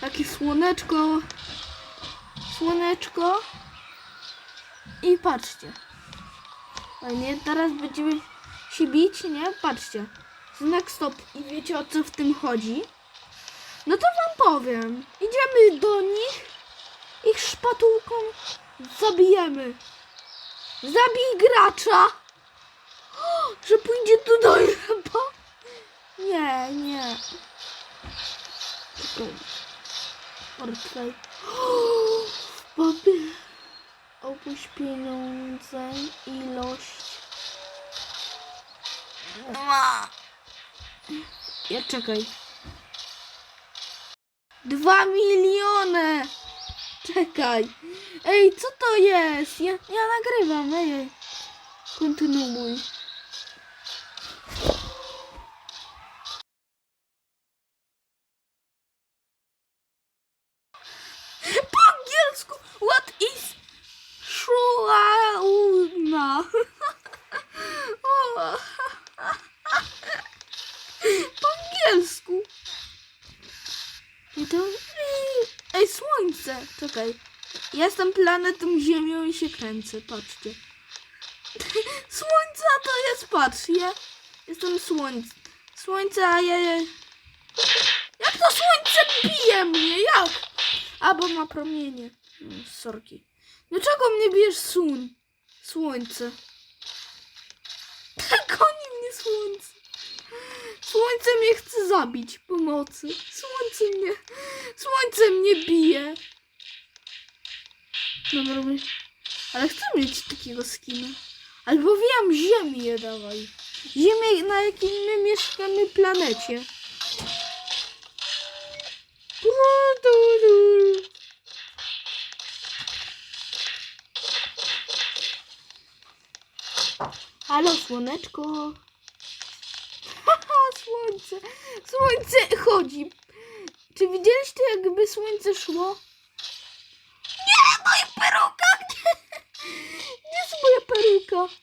Takie słoneczko. Słoneczko. I patrzcie. Fajnie, teraz będziemy się bić, nie? Patrzcie. Znak stop. I wiecie o co w tym chodzi? No to wam powiem. Idziemy do nich. Ich szpatułką zabijemy. Zabij gracza. O, że pójdzie do nieba. Nie, nie. Czekaj. Portfel. Papie. Opuść pieniądze. Ilość. Ja czekaj. Dwa miliony! Czekaj. Ej, co to jest? Ja, ja nagrywam, ej. Kontynuuj. Po angielsku, what is. Po angielsku. I to... Ej, słońce! Czekaj. Jestem planetą Ziemią i się kręcę, patrzcie. Słońce to jest, patrz, ja jestem słońce. Słońce, a ja... Jak to słońce bije mnie? Jak? A, bo ma promienie. Mm, Sorki. Dlaczego mnie bierz sun? Słońce. Goni mnie słońce. Słońce mnie chce zabić. Pomocy. Słońce mnie... Słońce mnie bije. Dobra, my... ale chcę mieć takiego skina. Albo wiem, Ziemię dawaj. Ziemię, na jakiej my mieszkamy planecie. Słoneczko. Haha, słońce. Słońce chodzi. Czy widzieliście, jakby słońce szło? Nie, moja peruka! Gdzie jest moja peruka?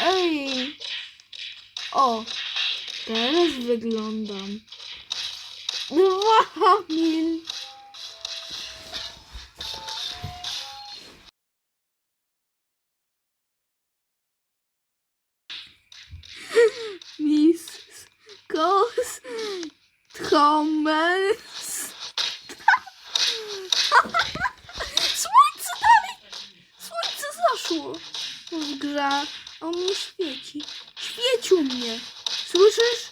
Ej. O, teraz wyglądam. Dwa mil. Kos Thomas. Słońce dalej! Słońce zaszło w. On mnie świeci. Świeć u mnie. Słyszysz?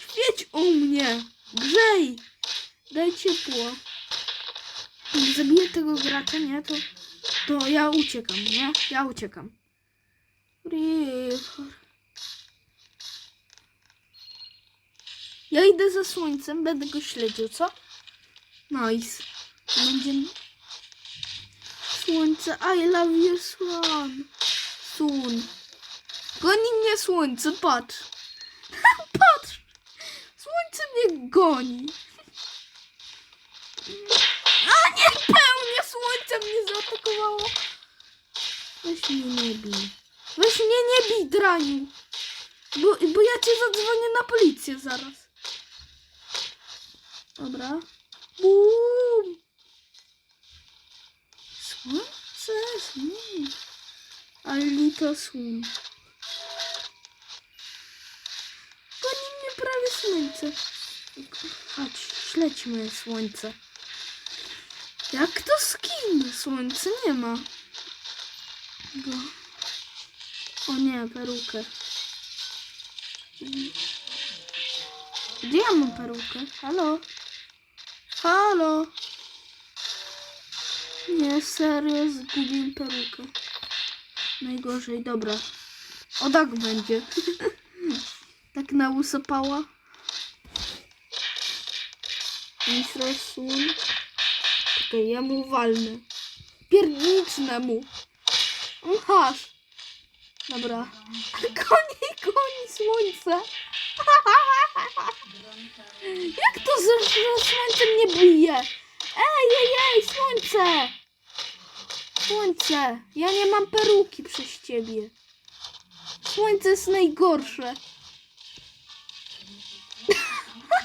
Świeć u mnie. Grzej. Daj ciepło. Jak zabiję tego gracza, nie? To, to ja uciekam, nie? Ja uciekam. Ja idę za słońcem, będę go śledził, co? Nice. Będzie... Słońce, I love you, swan. Sun. Goni mnie słońce, patrz. patrz. Słońce mnie goni. A nie, pełnie słońce mnie zaatakowało. Weź mnie nie bij. Weź mnie nie bij, draniu. Bo, bo ja cię zadzwonię na policję zaraz. Dobra. Bum. Słońce, słońce. Ali to słon. Goni mnie prawie słońce. Chodź, śledźmy słońce. Jak to z kim? Słońce nie ma. Go. O nie, perukę. Gdzie ja mam perukę? Halo? Halo? Nie, serio, zgubiłem perukę. Najgorzej, dobra. O tak będzie. tak na usapała. Infrasun. Czekaj, ja mu walnę. Piernicznę mu. Masz. Dobra. Koni, koni słońce. Jak to, że, że słońce mnie bije? Ej, ej, ej, słońce! Słońce, ja nie mam peruki przez ciebie. Słońce jest najgorsze.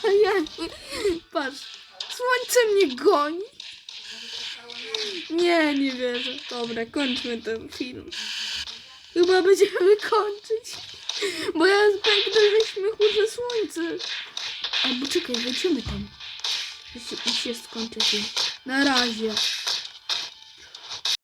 Jezu, chce mnie goni. Nie, nie wierzę. Dobra, kończmy ten film. Chyba będziemy kończyć. Bo ja zbędę ze śmiechu, że słońce. Albo czekaj, wejdziemy tam. I się, i się skończy. Na razie.